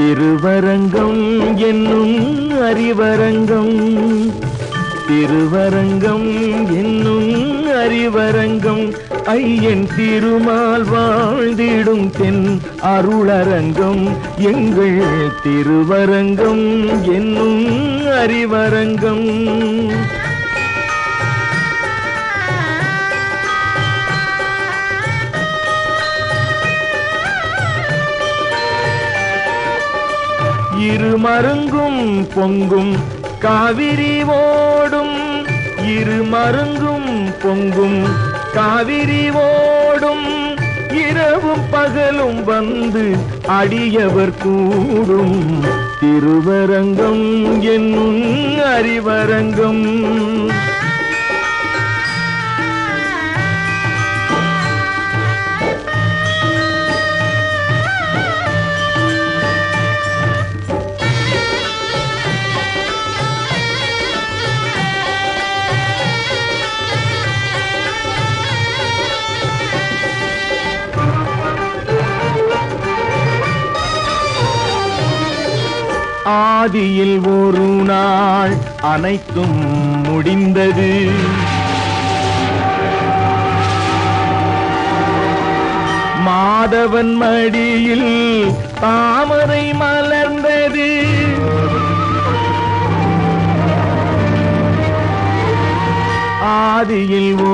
திருவரங்கம் என்னும் அறிவரங்கம். திருவரங்கம் என்னும் அறிவரங்கம். ஐயன் திருமால் வாழ்ந்திடும் தென் அருளரங்கம். எங்கள் திருவரங்கம் என்னும் அறிவரங்கம். இருமருங்கும் பொங்கும் காவிரி ஓடும். இருமருங்கும் பொங்கும் காவிரி ஓடும். இரவும் பகலும் வந்து அடியவர் கூடும். திருவரங்கம் என்னும் அறிவரங்கம். ஆதியில் ஒரு நாள் அனைத்தும் முடிந்தது. மாதவன் மடியில் தாமரை மலர்ந்தது. ஆதியில் ஒரு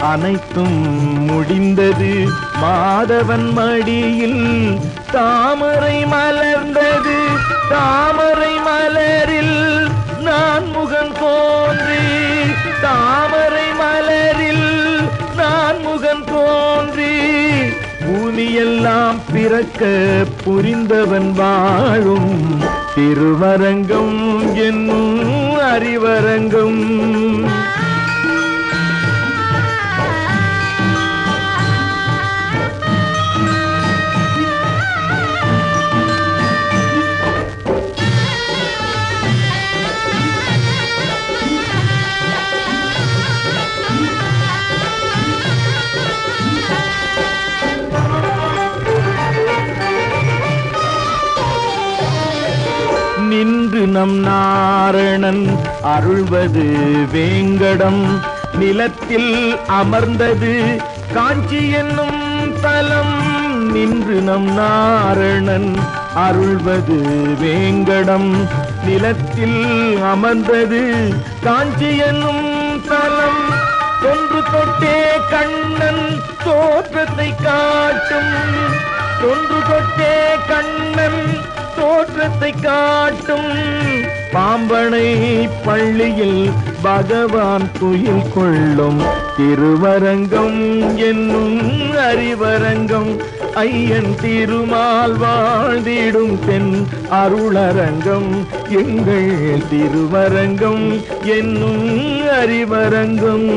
அனைத்தும் முடிந்தது. மாதவன் மடியில் தாமரை மலர்ந்தது. தாமரை மலரில் நான் முகம் தோன்றி. தாமரை மலரில் நான் முகம் தோன்றி. பூமியெல்லாம் பிறக்க புரிந்தவன் வாழும். திருவரங்கம் என்னும் அறிவரங்கம். நம் நாரணன் அருள்வது வேங்கடம். நிலத்தில் அமர்ந்தது காஞ்சி என்னும் தலம். நின்று நம் நாரணன் அருள்வது வேங்கடம். நிலத்தில் அமர்ந்தது காஞ்சி என்னும் தலம். தொன்று தொட்டே கண்ணன் தோற்றத்தை காட்டும். தொன்று தொட்டே கண்ணன் தோற்றத்தை காட்டும் பாம்பனை பள்ளியில் பகவான் துயில் கொள்ளும் திருவரங்கம் என்னும் அறிவரங்கம். ஐயன் திருமால் வாழ்ந்திடும் தென் அருளரங்கம். எங்கள் திருவரங்கம் என்னும் அறிவரங்கம்.